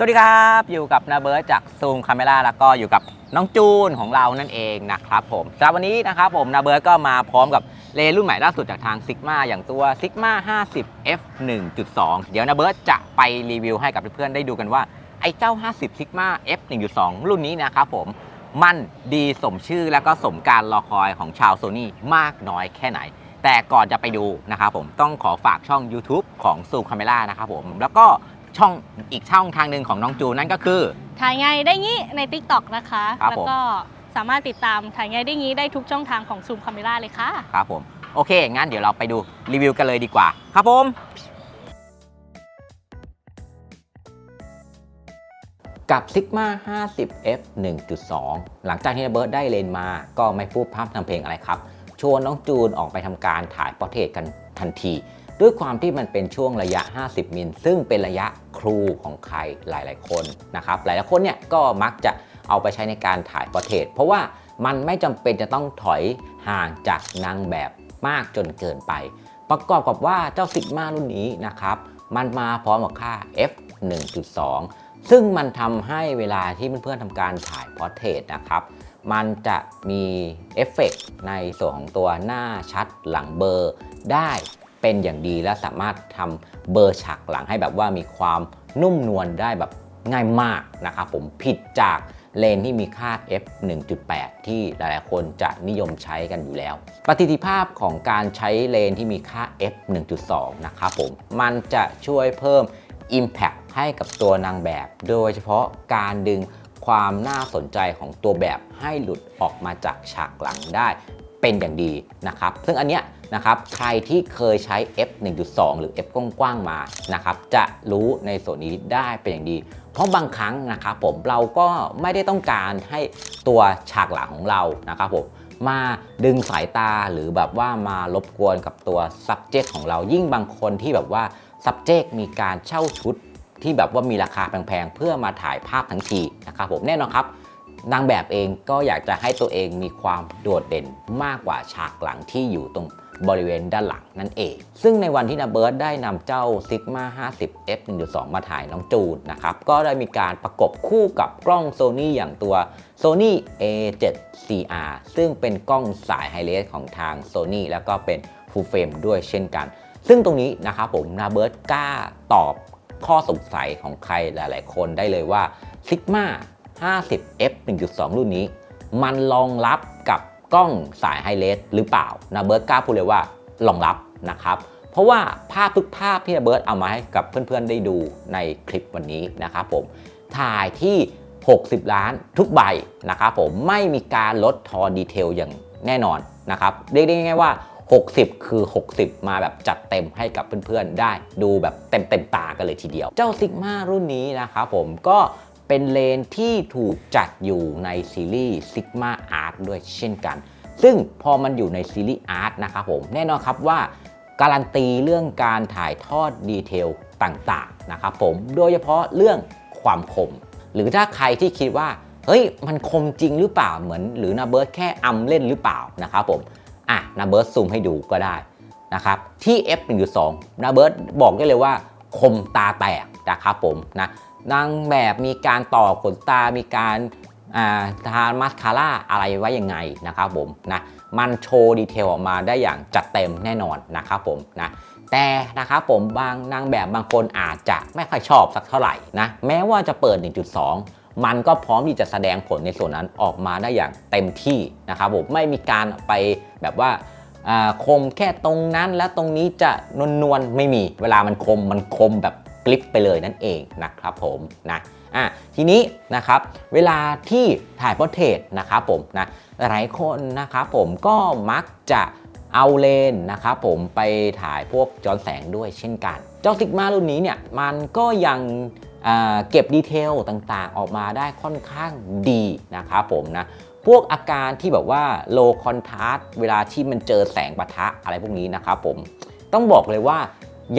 สวัสดีครับ อยู่กับนาเบิร์ดจากซูมคาเม r ่าแล้วก็อยู่กับน้องจูนของเรานั่นเองนะครับผมสำหรับวันนี้นะครับผมนาเบิร์ดก็มาพร้อมกับเลนรุ่นใหม่ล่าสุดจากทาง Sigma อย่างตัว Sigma 50 f 1.2 เดี๋ยวนาเบิร์ดจะไปรีวิวให้กับเพื่อนๆได้ดูกันว่า ไอ้เจ้า 50 Sigma f 1.2 รุ่นนี้นะครับผมมันดีสมชื่อแล้วก็สมการรอคอยของชาวโซนี่มากน้อยแค่ไหน แต่ก่อนจะไปดูนะครับผมต้องขอฝากช่อง YouTube ของซูมคาเม r ่านะครับผมแล้วก็ ช่องอีกช่องทางหนึ่งของน้องจูนนั่นก็คือ ถ่ายไงได้งี้ใน Tik t o อกนะคะ ครับแล้วก็สามารถติดตามถ่ายไงได้งี้ได้ทุกช่องทางของซูมคาเม r a เลยค่ะ ครับผม โอเค งั้นเดี๋ยวเราไปดูรีวิวกันเลยดีกว่า ครับผม กับ Sigma 50 f 1.2 หลังจากที่ระเบิร์ดได้เลนมา ก็ไม่พูดพร่ำทำเพลงอะไรครับ ชวนน้องจูนออกไปทำการถ่ายพอร์เทรตกันทันที ด้วยความที่มันเป็นช่วงระยะ 50 มิล ซึ่งเป็นระยะครูของใครหลาย ๆ คนนะครับ หลายๆคนเนี่ยก็มักจะเอาไปใช้ในการถ่ายพอร์เทรตเพราะว่ามันไม่จำเป็นจะต้องถอยห่างจากนางแบบมากจนเกินไป ประกอบกับว่าเจ้าซิกมารุ่นนี้นะครับ มันมาพร้อมกับค่า f 1.2 ซึ่งมันทำให้เวลาที่เพื่อนๆทำการถ่ายพอร์เทรตนะครับ มันจะมีเอฟเฟกต์ในส่วนของตัวหน้าชัดหลังเบลอร์ได้ เป็นอย่างดีและสามารถทำเบอร์ฉากหลังให้แบบว่ามีความนุ่มนวลได้แบบง่ายมากนะครับผมผิดจากเลนที่มีค่า f 1.8 ที่หลายๆ คนจะนิยมใช้กันอยู่แล้ว ประสิทธิภาพของการใช้เลนที่มีค่า f 1.2 นะครับผม มันจะช่วยเพิ่ม Impact ให้กับตัวนางแบบ โดยเฉพาะการดึงความน่าสนใจของตัวแบบให้หลุดออกมาจากฉากหลังได้เป็นอย่างดีนะครับ ซึ่งอันเนี้ย นะครับ ใครที่เคยใช้ f 1.2 หรือ f กว้างๆมานะครับ จะรู้ในส่วนนี้ได้เป็นอย่างดี เพราะบางครั้งนะครับผมเราก็ไม่ได้ต้องการให้ตัวฉากหลังของเรานะครับผมมาดึงสายตาหรือแบบว่ามารบกวนกับตัว subject ของเรา ยิ่งบางคนที่แบบว่า subject มีการเช่าชุดที่แบบว่ามีราคาแพงๆ เพื่อมาถ่ายภาพทั้งทีนะครับผมแน่นอนครับ นางแบบเองก็อยากจะให้ตัวเองมีความโดดเด่นมากกว่าฉากหลังที่อยู่ตรง บริเวณด้านหลังนั่นเอง ซึ่งในวันที่นาเบิร์ดได้นำเจ้า Sigma 50 f 1.2 มาถ่ายน้องจูนนะครับ ก็ได้มีการประกบคู่กับกล้อง Sony อย่างตัว Sony A7 CR ซึ่งเป็นกล้องสายไฮเลสของทาง Sony แล้วก็เป็น Full Frame ด้วยเช่นกัน ซึ่งตรงนี้นะครับผมนาเบิร์ดกล้าตอบข้อสงสัยของใครหลาย ๆ คนได้เลยว่า Sigma 50 f 1.2 รุ่นนี้ มันรองรับกับ กล้องสายไฮเลสหรือเปล่านาเบิร์ตกล้าพูดเลยว่ารองรับนะครับ เพราะว่าภาพทุกภาพที่นาเบิร์ตเอามาให้กับเพื่อนๆได้ดูในคลิปวันนี้นะครับผมถ่ายที่ 60 ล้านทุกใบนะครับผมไม่มีการลดทอนดีเทลอย่างแน่นอนนะครับเรียกได้ง่ายว่า 60 คือ 60 มาแบบจัดเต็มให้กับเพื่อนๆได้ดูแบบเต็มเต็มๆตากันเลยทีเดียว เจ้า Sigma รุ่นนี้นะครับผมก็ เป็นเลนที่ถูกจัดอยู่ในซีรีส์ Sigma Art ด้วยเช่นกัน ซึ่งพอมันอยู่ในซีรีส์ Art นะครับผม แน่นอนครับว่าการันตีเรื่องการถ่ายทอดดีเทลต่างๆนะครับผม โดยเฉพาะเรื่องความคม หรือถ้าใครที่คิดว่า เฮ้ย มันคมจริงหรือเปล่าเหมือน หรือนาเบิร์ดแค่อำเล่นหรือเปล่านะครับผม อะนาเบิร์ดซูมให้ดูก็ได้นะครับที่ f 1.2 นาเบิร์ดบอกได้เลยว่าคมตาแตกนะครับผมนะ นางแบบมีการต่อขนตา มีการาทามาสคาร่าอะไรไว้ยังไงนะครับผมนะมันโชว์ดีเทลออกมาได้อย่างจัดเต็มแน่นอนนะครับผมนะแต่นะครับผมบางนางแบบบางคนอาจจะไม่ค่อยชอบสักเท่าไหร่นะแม้ว่าจะเปิด 1.2 มันก็พร้อมที่จะแสดงผลในส่วนนั้นออกมาได้อย่างเต็มที่นะครับผมไม่มีการไปแบบว่าคมแค่ตรงนั้นแล้วตรงนี้จะนวลๆไม่มีเวลามันคมมันคมแบบ ลิปไปเลยนั่นเองนะครับผมนะอะทีนี้นะครับเวลาที่ถ่ายโพอร์เทรตนะครับผมนะหลายคนนะครับผมก็มักจะเอาเลนนะครับผมไปถ่ายพวกย้อนแสงด้วยเช่นกันเจ้าซิกมารุ่นนี้เนี่ยมันก็ยังเก็บดีเทลต่างๆ ออกมาได้ค่อนข้างดีนะครับผมนะพวกอาการที่แบบว่า low contrast เวลาที่มันเจอแสงปะทะอะไรพวกนี้นะครับผมต้องบอกเลยว่า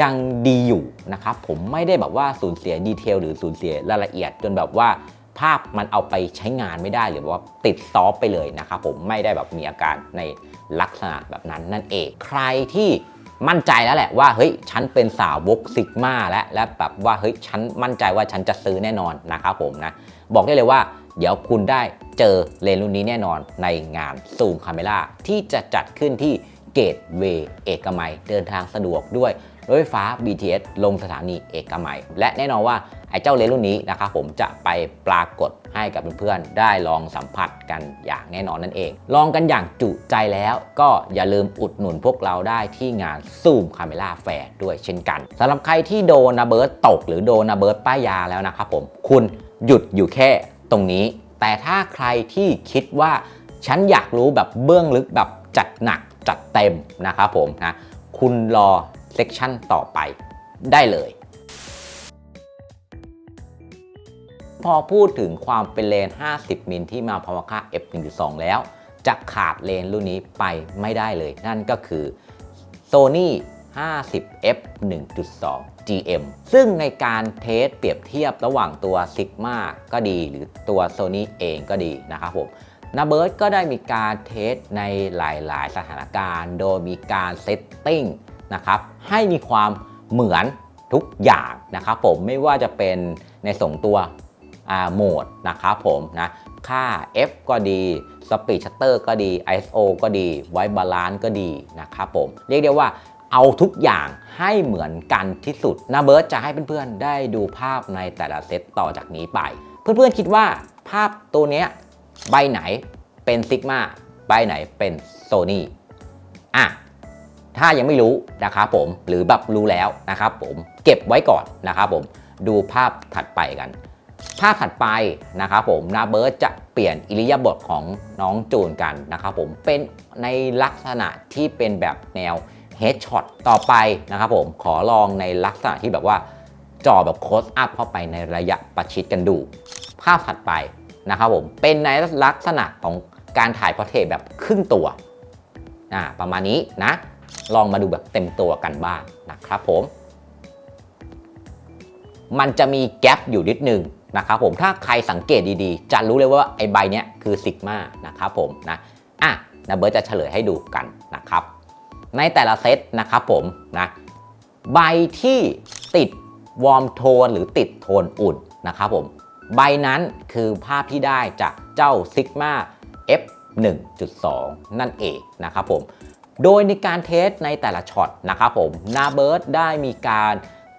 ยังดีอยู่นะครับผมไม่ได้แบบว่าสูญเสียดีเทลหรือสูญเสียรายละเอียด จนแบบว่าภาพมันเอาไปใช้งานไม่ได้หรือว่าติดซอฟไปเลยนะครับผมไม่ได้แบบมีอาการในลักษณะแบบนั้นนั่นเอง ใครที่มั่นใจแล้วแหละว่าเฮ้ยฉันเป็นสาวกซิกมาแล้วและแบบว่าเฮ้ยฉันมั่นใจว่าฉันจะซื้อแน่นอนนะครับผมนะบอกได้เลยว่า เดี๋ยวคุณได้เจอเลนส์รุ่นนี้แน่นอนในงานซูมคาเมล่าที่จะจัดขึ้นที่เกตเวย์เอกมัยเดินทางสะดวกด้วย รถไฟฟ้า BTS ลงสถานีเอกมัย และแน่นอนว่าไอ้เจ้าเลนรุ่นนี้นะครับผมจะไปปรากฏให้กับเพื่อนๆ ได้ลองสัมผัสกันอย่างแน่นอนนั่นเอง ลองกันอย่างจุใจแล้วก็อย่าลืมอุดหนุนพวกเราได้ที่งานซูมคาเมล่าแฟร์ด้วยเช่นกันสำหรับใครที่โดนนาเบิร์ตตก หรือโดนนาเบิร์ตป้ายยาแล้วนะครับผมคุณหยุดอยู่แค่ตรงนี้ แต่ถ้าใครที่คิดว่าฉันอยากรู้แบบเบื้องลึกแบบจัดหนักจัดเต็มนะครับผมนะคุณรอ เซกชันต่อไปได้เลย พอพูดถึงความเป็นเลน 50 มิลที่มาพร้อมค่า f 1.2 แล้ว จะขาดเลนรุ่นนี้ไปไม่ได้เลย นั่นก็คือ Sony 50 f 1.2 GM ซึ่งในการเทสเปรียบเทียบระหว่างตัว Sigma ก็ดีหรือตัว Sony เองก็ดีนะครับผมนาเบิร์ดก็ได้มีการเทสในหลาย ๆ สถานการณ์ โดยมีการเซตติ้งนะครับ ให้มีความเหมือนทุกอย่างนะครับผมไม่ว่าจะเป็นในส่งตัวโหมดนะครับผมนะค่า F ก็ดี Speed Shutter ก็ดี ISO ก็ดี White Balance ก็ดีนะครับผมเรียกได้ว่าเอาทุกอย่างให้เหมือนกันที่สุดนาเบิร์ตจะให้เพื่อนๆ ได้ดูภาพในแต่ละเซตต่อจากนี้ไป เพื่อนๆคิดว่าภาพตัวนี้ใบไหนเป็น Sigma ใบไหนเป็น Sony อะ ถ้ายังไม่รู้นะครับผมหรือแบบรู้แล้วนะครับผมเก็บไว้ก่อนนะครับผมดูภาพถัดไปกัน ภาพถัดไปนะครับผมนาเบิร์ตจะเปลี่ยนอิริยาบถของน้องจูนกันนะครับผมเป็นในลักษณะที่เป็นแบบแนวเฮดช็อตต่อไปนะครับผมขอลองในลักษณะที่แบบว่าจ่อแบบโคสอัพเข้าไปในระยะประชิดกันดู ภาพถัดไปนะครับผมเป็นในลักษณะของการถ่ายพอเทแบบครึ่งตัวอ่าประมาณนี้นะ ลองมาดูแบบเต็มตัวกันบ้างนะครับผม มันจะมีแกลบอยู่นิดนึงนะครับผมถ้าใครสังเกตดีๆ จะรู้เลยว่าไอ้ใบเนี้ยคือซิกมานะครับผมนะอะนะเบิร์ตจะเฉลยให้ดูกันนะครับ ในแต่ละเซตนะครับผมนะใบที่ติดวอร์มโทนหรือติดโทนอุ่นนะครับผมใบนั้นคือภาพที่ได้จากเจ้า Sigma F 1.2 นั่นเองนะครับผม โดยในการเทสในแต่ละช็อตนะครับผมนาเบิร์ดได้มีการ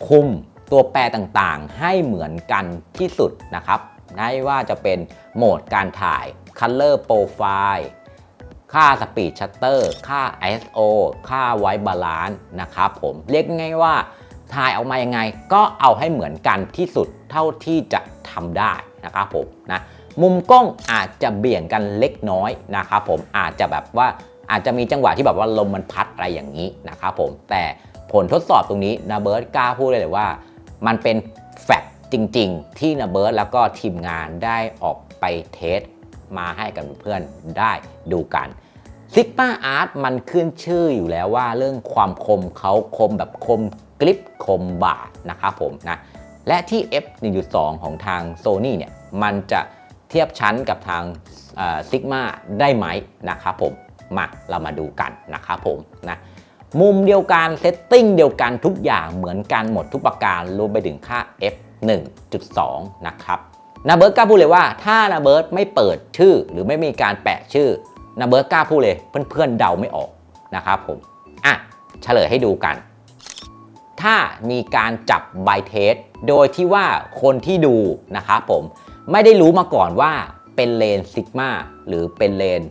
คุมตัวแปรต่างๆ ให้เหมือนกันที่สุดนะครับไม่ว่าจะเป็นโหมดการถ่าย Color Profile ค่า Speed Shutter ค่า ISO ค่า White Balance นะครับผมเรียกง่ายว่าถ่ายออกมายังไงก็เอาให้เหมือนกันที่สุดเท่าที่จะทำได้นะครับผมนะมุมกล้องอาจจะเบี่ยงกันเล็กน้อยนะครับผมอาจจะแบบว่า อาจจะมีจังหวะที่แบบว่าลมมันพัดอะไรอย่างนี้นะครับผมแต่ผลทดสอบตรงนี้นาเบิร์ตกล้าพูดเลยว่า มันเป็นแฟกต์จริง ๆ ที่นาเบิร์ตแล้วก็ทีมงานได้ออกไปเทสมาให้กับเพื่อนได้ดูกันซิกมาอาร์ตมันขึ้นชื่ออยู่แล้วว่าเรื่องความคมเขาคมแบบคมกริปคมบาดนะครับผมนะและที่ F 1.2 ของทาง Sony เนี่ยมันจะเทียบชั้นกับทางซิกมาได้ไหมนะครับผม มาเรามาดูกันนะครับผมนะมุมเดียวกันเซตติ้งเดียวกันทุกอย่างเหมือนกันหมดทุกประการรวมไปถึงค่า F 1.2 นะครับนาเบิร์ตกล้าพูดเลยว่าถ้านาเบิร์ตไม่เปิดชื่อ หรือไม่มีการแปะชื่อนาเบิร์ตกล้าพูดเลยเพื่อนๆเดาไม่ออกนะครับผมอะเฉลยให้ดูกัน ถ้ามีการจับไบเทสโดยที่ว่าคนที่ดูนะครับผมไม่ได้รู้มาก่อนว่าเป็นเลนซิกมาหรือเป็นเลน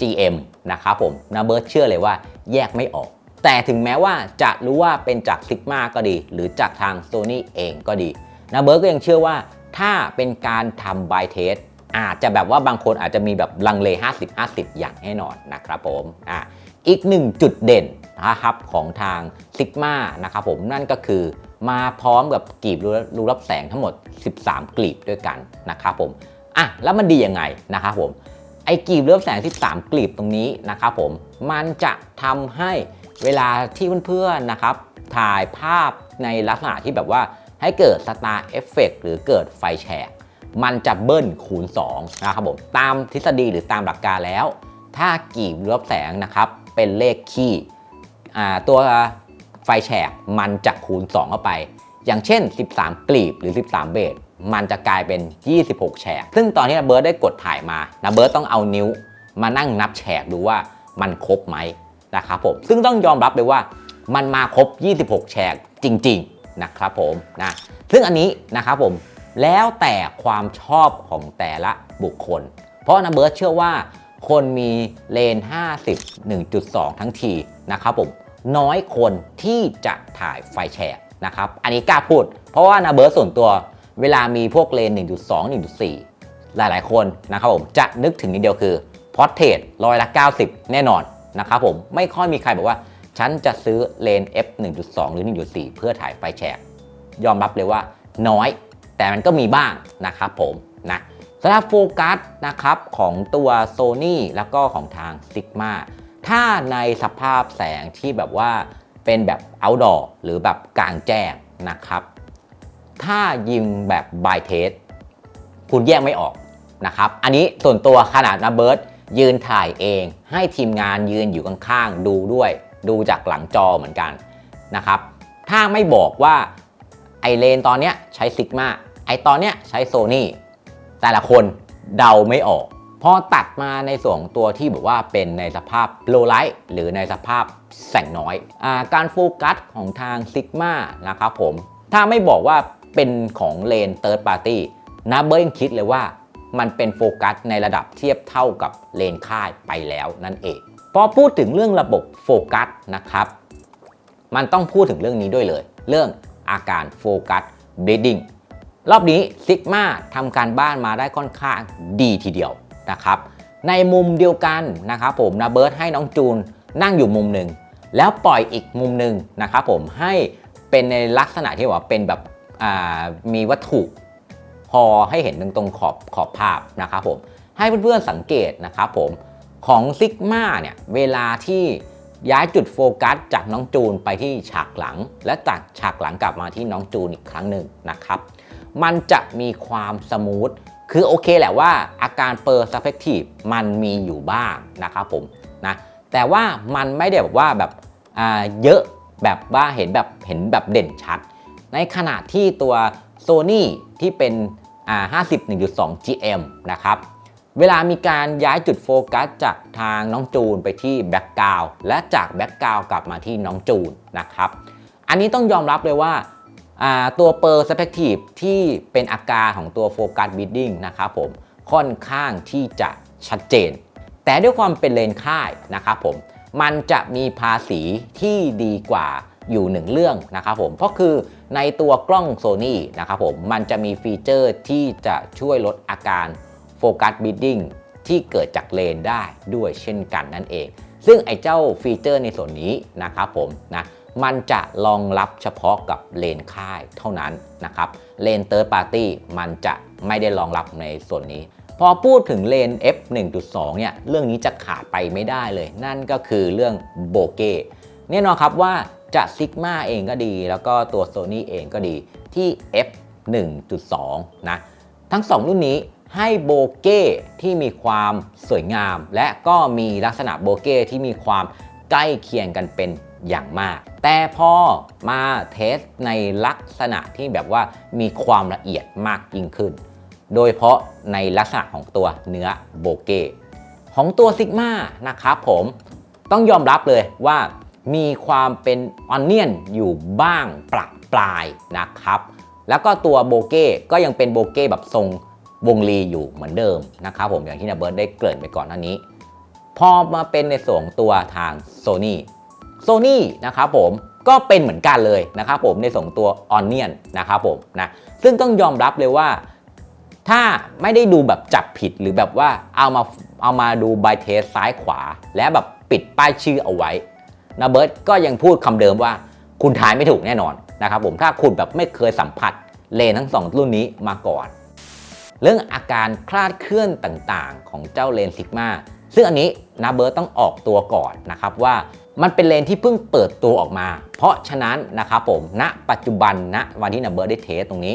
GM นะครับผมนาเบิร์ตเชื่อเลยว่าแยกไม่ออก แต่ถึงแม้ว่าจะรู้ว่าเป็นจากซิกมาก็ดี หรือจากทาง Sony เองก็ดีนาเบิร์ตก็ยังเชื่อว่าถ้าเป็นการทำไบเทสอาจจะแบบว่าบางคนอาจจะมีแบบลังเล 50-50 อย่างแน่นอนนะครับผมอะอีกหนึ่งจุดเด่นนะครับของทาง Sigma นะครับผมนั่นก็คือมาพร้อมกับกลีบรูรับแสงทั้งหมด 13 กลีบด้วยกันนะครับผมอะแล้วมันดียังไงนะครับผม ไอ้กลีบรูรับแสงที่13กลีบตรงนี้นะครับผมมันจะทำให้เวลาที่เพื่อนๆนะครับ ถ่ายภาพในลักษณะที่แบบว่าให้เกิดสตาร์เอฟเฟกหรือเกิดไฟแฉกมันจะเบิ้ลคูณ2นะครับผมตามทฤษฎีหรือตามหลักการแล้ว ถ้ากีบรอบแสงนะครับเป็นเลขคี่ตัวไฟแฉกมันจะคูณ 2 เข้าไป อย่างเช่น 13 กลีบหรือ 13 เบส มันจะกลายเป็น 26 แฉก ซึ่งตอนที่นาเบิร์ดได้กดถ่ายมานาเบิร์ดต้องเอานิ้วมานั่งนับแฉกดูว่ามันครบไหมนะครับผม ซึ่งต้องยอมรับเลยว่ามันมาครบ 26 แฉกจริง ๆ นะครับผมนะ ซึ่งอันนี้นะครับผม แล้วแต่ความชอบของแต่ละบุคคล เพราะนาเบิร์ตเชื่อว่าคนมีเลน 50 1.2 ทั้งทีนะครับผม น้อยคนที่จะถ่ายไฟแชกนะครับ อันนี้กล้าพูด เพราะว่านาเบิร์ตส่วนตัว เวลามีพวกเลน 1.2 1.4 หลายๆ คนนะครับผมจะนึกถึงนิดเดียวคือพอร์เทรตร้อยละ 90 แน่นอนนะครับผมไม่ค่อยมีใครบอกว่า ฉันจะซื้อเลน f 1.2 หรือ 1.4 เพื่อถ่ายไฟแชกยอมรับเลยว่าน้อย แต่มันก็มีบ้างนะครับผมนะสำหรับโฟกัสนะครับของตัว Sony แล้วก็ของทาง Sigma ถ้าในสภาพแสงที่แบบว่าเป็นแบบ outdoor หรือแบบกลางแจ้งนะครับ ถ้ายิงแบบ by test คุณแยกไม่ออกนะครับ อันนี้ส่วนตัวขนาดนะเบิร์ดยืนถ่ายเอง ให้ทีมงานยืนอยู่ข้างๆดูด้วย ดูจากหลังจอเหมือนกันนะครับ ถ้าไม่บอกว่าไอเลนตอนเนี้ยใช้ซิกมาไอตอนเนี้ยใช้โซนี่แต่ละคนเดาไม่ออกพอตัดมาในส่วนตัวที่แบบว่าเป็นในสภาพโลไลท์หรือในสภาพแสงน้อยอาการโฟกัสของทางซิกมานะครับผมถ้าไม่บอกว่า เป็นของเลนเ h ิร์ดปาร์ตี้นะเบิร์ยังคิดเลยว่ามันเป็นโฟกัสในระดับเทียบเท่ากับเลนค่ายไปแล้วนั่นเอง พอพูดถึงเรื่องระบบโฟกัสนะครับ มันต้องพูดถึงเรื่องนี้ด้วยเลย เรื่องอาการโฟกัสเบดดิ้งรอบนี้ซิกมาทำการบ้านมาได้ค่อนข้างดีทีเดียวนะครับ ในมุมเดียวกันนะครับผมนะเบิร์ดให้น้องจูนนั่งอยู่มุมหนึ่ง แล้วปล่อยอีกมุมหนึ่งนะครับผมให้เป็นในลักษณะที่ว่าเป็นแบบ มีวัตถุพอให้เห็นตรงตรงขอบขอบภาพนะครับผมให้เพื่อนๆสังเกตนะครับผมของซิกมาเนี่ยเวลาที่ย้ายจุดโฟกัสจากน้องจูนไปที่ฉากหลัง และจากฉากหลังกลับมาที่น้องจูนอีกครั้งหนึ่งนะครับ มันจะมีความสมูทคือโอเคแหละว่าอาการเปอร์สเปกทีฟมันมีอยู่บ้างนะครับผมนะแต่ว่ามันไม่ได้แบบว่าแบบเยอะแบบว่าเห็นแบบเห็นแบบเด่นชัด ในขณะที่ตัว Sony ที่เป็น50-120 GM นะครับเวลามีการย้ายจุดโฟกัสจากทางน้องจูนไปที่แบ็กกราวและจากแบ็กกราวกลับมาที่น้องจูนนะครับ อันนี้ต้องยอมรับเลยว่าอ่าตัวเปอร์สเปกทีฟที่เป็นอาการของตัวโฟกัสบิดดิ้งนะครับผมค่อนข้างที่จะชัดเจน แต่ด้วยความเป็นเลนค่ายนะครับผมมันจะมีภาษีที่ดีกว่า อยู่หนึ่งเรื่องนะครับผมเพราะคือในตัวกล้อง Sony นะครับผมมันจะมีฟีเจอร์ที่จะช่วยลดอาการโฟกัสบิดดิ้งที่เกิดจากเลนได้ด้วยเช่นกันนั่นเอง ซึ่งไอ้เจ้าฟีเจอร์ในส่วนนี้นะครับผมนะมันจะรองรับเฉพาะกับเลนค่ายเท่านั้นนะครับเลนเ h ิร์ปาร์ตี้มันจะไม่ได้รองรับในส่วนนี้ พอพูดถึงเลน f 1.2เนี่ยเรื่องนี้จะขาดไปไม่ได้เลย นั่นก็คือเรื่องโบเก้แน่นอนครับว่า จะ Sigma เองก็ดี แล้วก็ตัว Sony เองก็ดีที่ f 1.2 นะ ทั้ง 2 รุ่นนี้ให้โบเก้ที่มีความสวยงาม และก็มีลักษณะโบเก้ที่มีความใกล้เคียงกันเป็นอย่างมาก แต่พอมาเทสในลักษณะที่แบบว่ามีความละเอียดมากยิ่งขึ้น โดยเฉพาะในลักษณะของตัวเนื้อโบเก้ของตัวซิกมานะครับผมต้องยอมรับเลยว่า มีความเป็นออนเนียนอยู่บ้างประปลายนะครับ แล้วก็ตัวโบเก้ก็ยังเป็นโบเก้แบบทรงวงรีอยู่เหมือนเดิมนะครับผมอย่างที่นาเบิร์ดได้เกริ่นไปก่อนหน้านี้ พอมาเป็นในส่วนของตัวทาง Sony Sony นะครับผมก็เป็นเหมือนกันเลยนะครับผมในส่วนของตัว Onion นะครับผมนะซึ่งต้องยอมรับเลยว่า ถ้าไม่ได้ดูแบบจับผิดหรือแบบว่าเอามาเอามาดูบายเทสซ้ายขวา และแบบปิดป้ายชื่อเอาไว้ นะเบิร์ตก็ยังพูดคำเดิมว่าคุณทายไม่ถูกแน่นอนนะครับผมถ้าคุณแบบไม่เคยสัมผัสเลนทั้งสองรุ่นนี้มาก่อน เรื่องอาการคลาดเคลื่อนต่างๆ ของเจ้าเลนซิกมาซึ่งอันนี้นาเบิร์ตต้องออกตัวก่อนนะครับว่ามันเป็นเลนที่เพิ่งเปิดตัวออกมา เพราะฉะนั้นนะครับผมณปัจจุบันณวันที่นาเบิร์ตได้เทสตรงนี้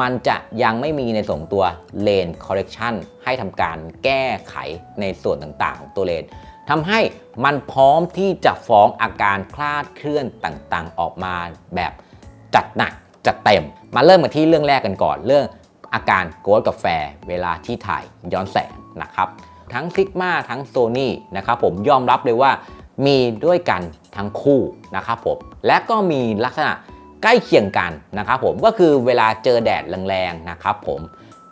มันจะยังไม่มีในส่วนตัวเลนคอร์เรคชัน ให้ทำการแก้ไขในส่วนต่างๆ ของตัวเลนทำให้มันพร้อมที่จะฟ้องอาการคลาดเคลื่อนต่างๆ ออกมาแบบจัดหนักจัดเต็ม มาเริ่มกันที่เรื่องแรกกันก่อน เรื่องอาการโกรทกาแฟเวลาที่ถ่ายย้อนแสงนะครับ ทั้งซิกมาทั้งโซนี่นะครับผมยอมรับเลยว่ามีด้วยกันทั้งคู่นะครับผมและก็มีลักษณะใกล้เคียงกันนะครับผมก็คือเวลาเจอแดดแรงๆนะครับผม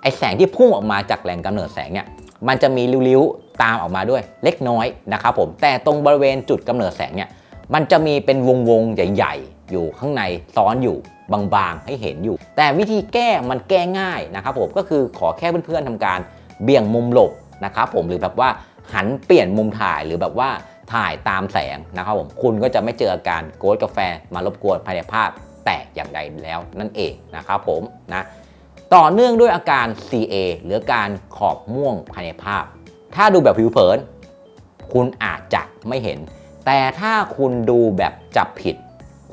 ไอแสงที่พุ่งออกมาจากแหล่งกำเนิดแสงเนี่ยมันจะมีริ้วๆตามออกมาด้วยเล็กน้อยนะครับผมแต่ตรงบริเวณจุดกำเนิดแสงเนี่ยมันจะมีเป็นวงๆใหญ่ ๆ อยู่ข้างในซ้อนอยู่บางๆให้เห็นอยู่ แต่วิธีแก้มันแก้ง่ายนะครับผมก็คือขอแค่เพื่อนๆทำการเบี่ยงมุมหลบนะครับผมหรือแบบว่าหันเปลี่ยนมุมถ่ายหรือแบบว่าถ่ายตามแสงนะครับผมคุณก็จะไม่เจออาการโกรทกาแฟมารบกวนภายในภาพแตกอย่างใดแล้วนั่นเองนะครับผมนะ ต่อเนื่องด้วยอาการ CA หรือการขอบม่วงภายในภาพ ถ้าดูแบบผิวเผิน คุณอาจจะไม่เห็น แต่ถ้าคุณดูแบบจับผิด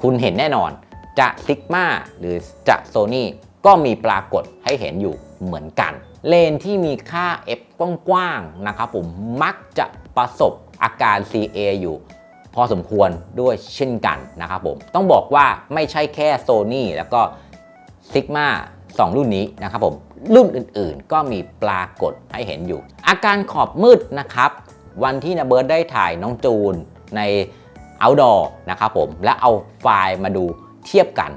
คุณเห็นแน่นอน จะซิกมาหรือจะโซนี่ก็มีปรากฏให้เห็นอยู่เหมือนกัน เลนที่มีค่า f กว้างๆนะครับผมมักจะประสบอาการ CA อยู่พอสมควรด้วยเช่นกันนะครับผม ต้องบอกว่าไม่ใช่แค่โซนี่แล้วก็ซิกมา 2 รุ่นนี้นะครับผม รุ่นอื่นๆ ก็มีปรากฏให้เห็นอยู่ อาการขอบมืดนะครับ วันที่นาเบิร์ดได้ถ่ายน้องจูนใน outdoor นะครับผม และเอาไฟล์มาดูเทียบกัน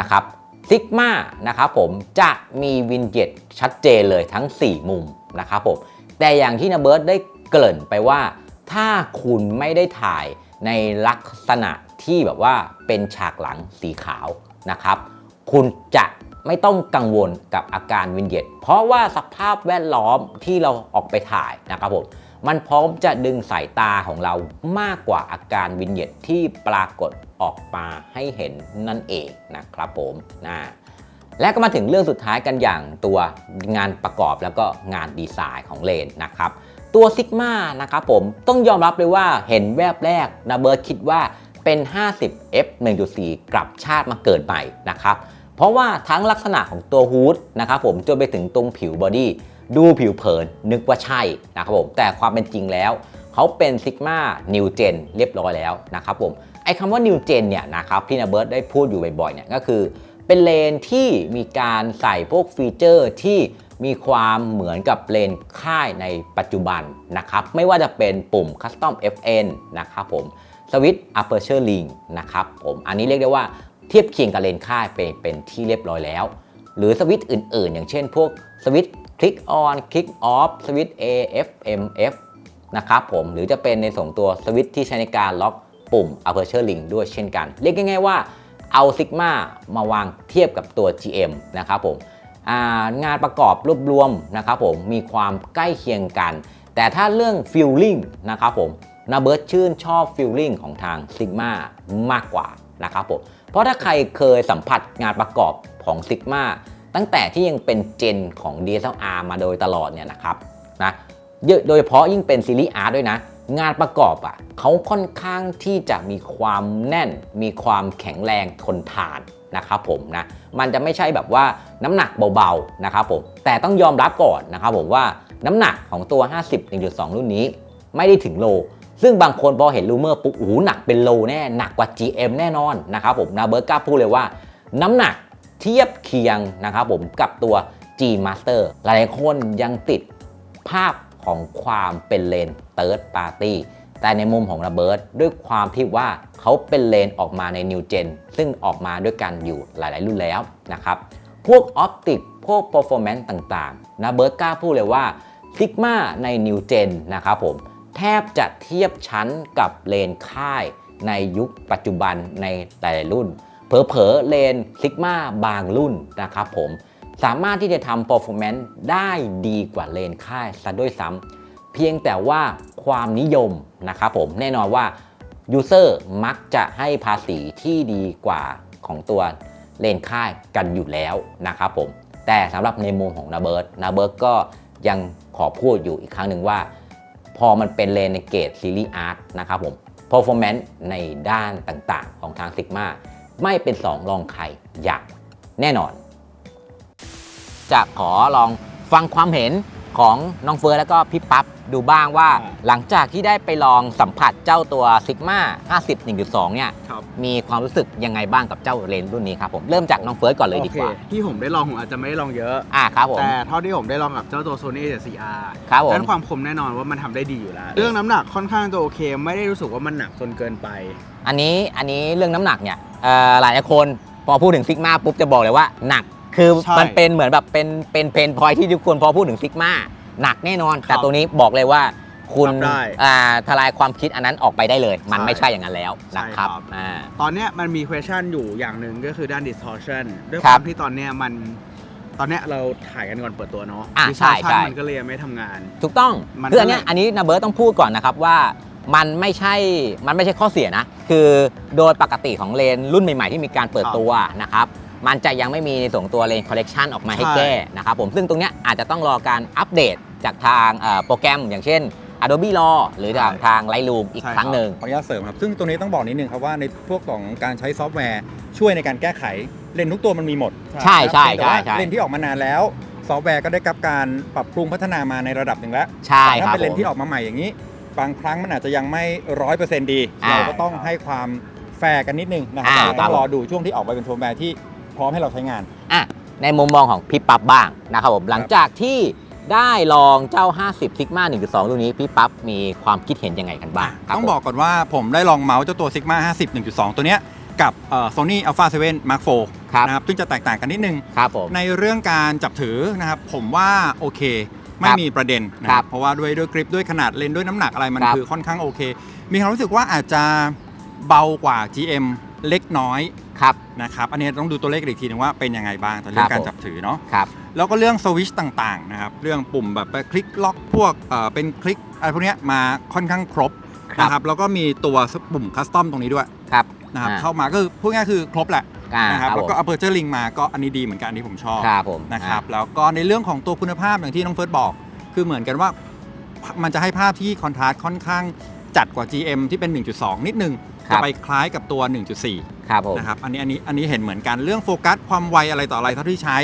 นะครับซิกมานะครับผมจะมีวินเจ็ตชัดเจนเลยทั้ง 4 มุมนะครับผม แต่อย่างที่นาเบิร์ดได้เกริ่นไปว่า ถ้าคุณไม่ได้ถ่ายในลักษณะที่แบบว่าเป็นฉากหลังสีขาวนะครับ คุณจะ ไม่ต้องกังวลกับอาการวินเย็ตเพราะว่าสภาพแวดล้อมที่เราออกไปถ่ายนะครับผมมันพร้อมจะดึงสายตาของเรามากกว่าอาการวินเย็ตที่ปรากฏออกมาให้เห็นนั่นเองนะครับผมนะและก็มาถึงเรื่องสุดท้ายกันอย่างตัวงานประกอบแล้วก็งานดีไซน์ของเลนนะครับ ตัวซิกมานะครับผมต้องยอมรับเลยว่าเห็นแวบแรกนาเบิร์ดคิดว่าเป็น 50 f 1.4 กลับชาติมาเกิดใหม่นะครับ เพราะว่าทั้งลักษณะของตัวฮูดนะครับผมจนไปถึงตรงผิวบอดี้ดูผิวเผินนึกว่าใช่นะครับผมแต่ความเป็นจริงแล้ว เขาเป็นซิกมานิวเจนเรียบร้อยแล้วนะครับผมไอ้คำว่านิวเจนเนี่ยนะครับที่นาเบิร์ดได้พูดอยู่บ่อยๆเนี่ยก็คือ เป็นเลนที่มีการใส่พวกฟีเจอร์ที่มีความเหมือนกับเลนค่ายในปัจจุบันนะครับไม่ว่าจะเป็นปุ่ม Custom FN นะครับผมสวิตช์ Aperture Ring นะครับผมอันนี้เรียกได้ว่า เทียบเคียงกับเลนค่ายเป็นเป็นที่เรียบร้อยแล้ว หรือสวิตช์อื่น ๆ อย่างเช่นพวกสวิตช์ Click On Click Off สวิตช์ AFMF นะครับผมหรือจะเป็นในส่งตัวสวิตช์ที่ใช้ในการล็อกปุ่ม Aperture Ring ด้วยเช่นกัน เรียกง่าย ๆว่าเอา Sigma มาวางเทียบกับตัว GM นะครับผมงานประกอบรวบรวมนะครับผมมีความใกล้เคียงกัน แต่ถ้าเรื่อง Feeling นะครับผมนาเบิร์ตชื่นชอบ Feeling ของทาง Sigma มากกว่านะครับผม เพราะถ้าใครเคยสัมผัสงานประกอบของ Sigma ตั้งแต่ที่ยังเป็นเจนของ DSLR มาโดยตลอดเนี่ยนะครับนะโดยเฉพาะยิ่งเป็นซีรีส์ R ด้วยนะ งานประกอบอะเขาค่อนข้างที่จะมีความแน่น มีความแข็งแรงทนทานนะครับผมนะมันจะไม่ใช่แบบว่าน้ำหนักเบาๆนะครับผมแต่ต้องยอมรับก่อนนะครับผมว่าน้ำหนักของตัว 50 1.2 รุ่นนี้ ไม่ได้ถึงโล ซึ่งบางคนพอเห็นรูเมอร์ปุ๊บโอ้โหหนักเป็นโลแน่หนักกว่า GM แน่นอนนะครับผมนาเบิร์กล้าพูดเลยว่า น้ำหนักเทียบเคียงนะครับผมกับตัว G Master หลายคนยังติดภาพของความเป็นเลน Third Party แต่ในมุมของระเบิร์ด้วยความที่ว่าเขาเป็นเลนออกมาใน New Gen ซึ่งออกมาด้วยกันอยู่หลาย ๆ รุ่นแล้วนะครับพวกออปติกพวก performance ต่าง ๆนะเบิร์กล้าพูดเลยว่า Sigma ใน New Gen นะครับผม แทบจะเทียบชั้นกับเลนค่ายในยุคปัจจุบันในหลายๆรุ่น เผลอๆเลน Sigma บางรุ่นนะครับผมสามารถที่จะทำ performance ได้ดีกว่าเลนค่ายซะด้วยซ้ำเพียงแต่ว่าความนิยมนะครับผมแน่นอนว่า User มักจะให้ภาษีที่ดีกว่าของตัวเลนค่ายกันอยู่แล้วนะครับผมแต่สำหรับในมุมของนาเบิร์ตนาเบิร์ตก็ยังขอพูดอยู่อีกครั้งหนึ่งว่า พอมันเป็นเลนในเกตซีรีส์อาร์ตนะครับผม performance ในด้านต่างๆ ของทาง Sigma ไม่เป็น2รองใครอย่างแน่นอน จะขอลองฟังความเห็น ของน้องเฟิร์สแล้วก็พี่ปั๊บดูบ้างว่าอ่าหลังจากที่ได้ไปลองสัมผัสเจ้าตัว Sigma 50 1.2 เนี่ยครับ มีความรู้สึกยังไงบ้างกับเจ้าเลนส์รุ่นนี้ครับผมเริ่มจากน้องเฟิร์สก่อนเลยดีกว่าโอเคที่ผมได้ลองผมอาจจะไม่ได้ลองเยอะ อ่าครับผมแต่เท่าที่ผมได้ลองกับเจ้าตัว Sony A7CR ครับผม ด้านความคมแน่นอนว่ามันทำได้ดีอยู่แล้ว เรื่องน้ำหนักค่อนข้างจะโอเค ไม่ได้รู้สึกว่ามันหนักจนเกินไป อันนี้อันนี้เรื่องน้ำหนักเนี่ยเอ่อหลายคนพอพูดถึงซิกมาปุ๊บจะบอกเลยว่าหนัก คือใช่มันเป็นเหมือนแบบเป็นเป็นเพนพอยที่ทุกคนพอพูดถึงซิกมาหนักแน่นอน แต่ตัวนี้บอกเลยว่า คุณรับได้อ่าทลายความคิดอันนั้นออกไปได้เลย มันใช่ไม่ใช่อย่างนั้นแล้วนะครับใช่ครับ อ่า ตอนเนี้ยมันมี question อยู่อย่างหนึ่งก็คือด้าน distortion ด้วยคครัวาบมที่ตอนเนี้ยมัน ตอนเนี้ยเราถ่ายกันก่อนเปิดตัวเนาะ อะใช่ใช่มันก็เลยยังไม่ทำงาน ถูกต้องมันคืออันเนี้ยก็เลย อันนี้นาเบิร์ตต้องพูดก่อนนะครับว่ามันไม่ใช่มันไม่ใช่ข้อเสียนะ คือโดยปกติของเลนส์รุ่นใหม่ ๆ ที่มีการเปิดตัวนะครับ มันจะยังไม่มีในส่งตัวเลนส์คอลเลกชันออกมาให้ใช่แก้นะครับผมซึ่งตรงเนี้ยอาจจะต้องรอการอัปเดตจากทางเอ่อโปรแกรมอย่างเช่น Adobe Raw หรือจากทาง Lightroom อีกใช่ครั้งครับหนึ่งขออนุญาตเสริมครับ ซึ่งตัวนี้ต้องบอกนิดนึงครับว่าในพวกของการใช้ซอฟต์แวร์ช่วยในการแก้ไขเลนส์ทุกตัวมันมีหมด ใช่ใช่แต่ใช่ว่าใช่เลนส์ที่ออกมานานแล้วซอฟต์แวร์ก็ได้รับการปรับปรุงพัฒนามาในระดับหนึ่งแล้วใช่แต่คถ้ารับเป็นเลผนมส์ที่ออกมาใหม่อย่างนี้ บางครั้งมันอาจจะยังไม่ร้อยเปอร์เซ็นต์ดีอ่าเราก็ต้องให้ความแฟร์กันนิดนึงนะครับอ่าเราครัต้บองรอดูช่วงที่ออกไปเป็นโฟมแวร์ที่ พร้อมให้เราใช้งาน อะในมุมมองของพี่ปั๊บบ้างนะครับผมหลังจากที่ได้ลองเจ้า 50 Sigma 1.2 รุ่นนี้ พี่ปั๊บมีความคิดเห็นยังไงกันบ้างครับต้องผมบอกก่อนว่าผมได้ลองเมาส์เจ้าตัว Sigma 50 1.2 ตัวเนี้ยกับเอ่อ Sony Alpha 7 Mark IV ครับนะครับซึ่งจะแตกต่างกันนิดนึง ครับผม ในเรื่องการจับถือนะครับผมว่าโอเค ไม่ครับมีประเด็นนะคครัรับบเพราะว่าด้วยด้วยกริปด้วยขนาดเลนส์ด้วยน้ำหนักอะไรมันครับคือค่อนข้างโอเค มีความรู้สึกว่าอาจจะเบากว่า GM เล็กน้อยครับ นะครับอันนี้ต้องดูตัวเลขอีกทีนึงว่าเป็นยังไงบ้างแต่เรื่อครับงการจับถือเนาะครับแล้วก็เรื่องสวิชต่างๆนะครับเรื่องปุ่มแบบไปคลิกล็อกพวกเอ่อเป็นคลิกอะไรพวกเนี้ยมาค่อนข้างครบครับนะครับแล้วก็มีตัวปุ่มคัสตอมตรงนี้ด้วยครับนะครับอ่าเข้ามาก็คือพูดง่ายๆคือครบแหละอ่านะครับครับแล้วผมก็ aperture link มาก็อันนี้ดีเหมือนกันอันนี้ผมชอบครับผมนะครับแล้วก็ในเรื่องของตัวคุณภาพอย่างที่น้องเฟิร์สบอก คือเหมือนกันว่ามันจะให้ภาพที่คอนทราสต์ค่อนข้างจัดกว่า GM ที่เป็น 1.2 นิดนึงครัจะบไปคล้ายกับตัว 1.4 ครับผม นะครับอันนี้อันนี้อันนี้เห็นเหมือนกันเรื่องโฟกัสความไวอะไรต่ออะไรเท่าที่ใช้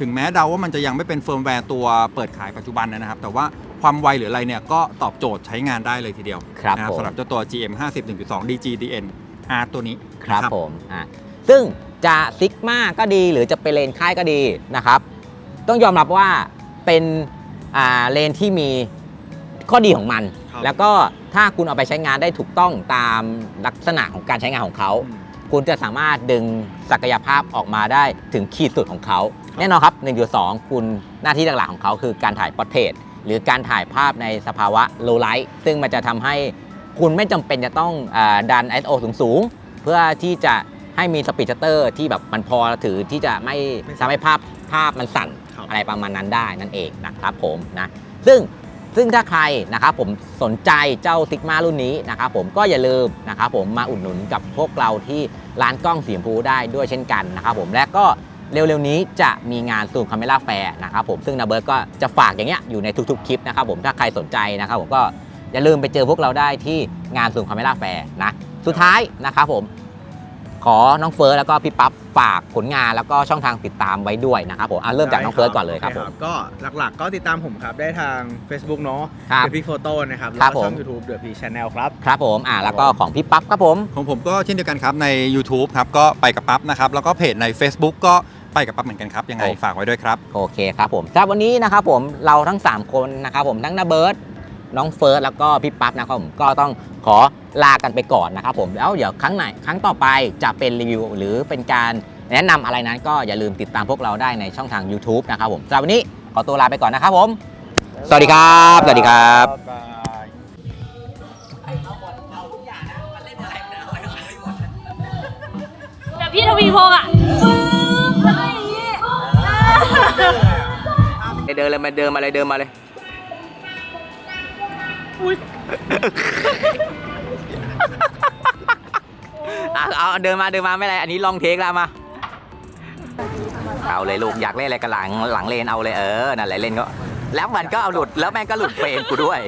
ถึงแม้เดาว่ามันจะยังไม่เป็นเฟิร์มแวร์ตัวเปิดขายปัจจุบันนะครับ แต่ว่าความไวหรืออะไรเนี่ยก็ตอบโจทย์ใช้งานได้เลยทีเดียวครับนะผม สำหรับเจ้าตัว GM 50 1.2 DG DN R ตัวนี้ครับนะ ผมอะซึ่งจะซิกมาก็ดีหรือจะเป็นเลนค่ายก็ดีนะครับ ต้องยอมรับว่าเป็นอ่าเลนที่มีข้อดีของมัน ครับ แล้วก็ถ้าคุณเอาไปใช้งานได้ถูกต้องตามลักษณะของการใช้งานของเขา อืม คุณจะสามารถดึงศักยภาพออกมาได้ถึงขีดสุดของเขา แน่นอนครับ1.2คุณหน้าที่หลักๆของเขาคือการถ่ายพอร์เทรตหรือการถ่ายภาพในสภาวะโลไลท์ซึ่งมันจะทำให้คุณไม่จำเป็นจะต้องอาดัน ISO สูงๆ เพื่อที่จะให้มีสปีดชัตเตอร์ที่แบบมันพอถือที่จะไม่ไม่สั่นทำให้ภาพภาพมันสั่นครับอะไรประมาณนั้นได้นั่นเองนะครับผมนะซึ่งซึ่งถ้าใครนะครับผมสนใจเจ้าซิกมารุ่นนี้นะครับผมก็อย่าลืมนะครับผมมาอุดหนุนกับพวกเราที่ ร้านกล้องสีชมพูได้ด้วยเช่นกันนะครับผมและก็เร็วๆนี้จะมีงานซูมคาเมล่าแฟร์นะครับผมซึ่งนาเบิร์ตก็จะฝากอย่างเงี้ยอยู่ในทุกๆคลิปนะครับผมถ้าใครสนใจนะครับผมก็อย่าลืมไปเจอพวกเราได้ที่งานซูมคาเมล่าแฟร์นะสุดท้ายนะครับผม ขอน้องเฟิร์สแล้วก็พี่ปั๊บฝากผลงานแล้วก็ช่องทางติดตามไว้ด้วยนะครับผมอะเริ่มจากน้องเฟิร์สก่อนเลยครับโผม ก็หลักๆก็ติดตามผมครับได้ทาง Facebook เนาะครับเดอะพีโฟโต้นะครับครัแล้บวก็ช่องผม YouTube เดอะพีชแนลครับ ครับผมอ่าแล้วก็ของพี่ปั๊บครับผม ของผมก็เช่นเดียวกันครับใน YouTube ครับก็ไปกับปั๊บนะครับ แล้วก็เพจใน Facebook ก็ไปกับปั๊บเหมือนกันครับยังไงโอ้ ฝากไว้ด้วยครับ โอเคครับผมสำหรับวันนี้นะครับผมเราทั้ง 3 คนนะครับผมทั้งนาเบิร์ต น้องเฟิร์สแล้วก็พี่ปั๊บนะครับผมก็ต้องขอลากันไปก่อนนะครับผมแล้วเดี๋ยวครั้งไหนครั้งต่อไปจะเป็นรีวิว หรือเป็นการแนะนำอะไรนั้นก็อย่าลืมติดตามพวกเราได้ในช่องทาง YouTube นะครับผมสำหรับวันนี้ขอตัวลาไปก่อนนะครับผม สวัสดีครับ สวัสดีครับแบบพี่ทวีพงษ์อะฟื้นอะไรอย่างงี้ เดินเลยมาเดินมาเลยเดินมาเลย เอาเอาเดินมาเดินมาไม่เป็นไรอันนี้ลองเทคแล้วมา เอาเลยลูกอยากเล่นอะไรกันหลังหลังเลนเอาเลยเออนั่นแหละเล่นก็ แล้วมันก็เอาหลุดแล้วแม่งก็หลุดเฟรมกูด้วย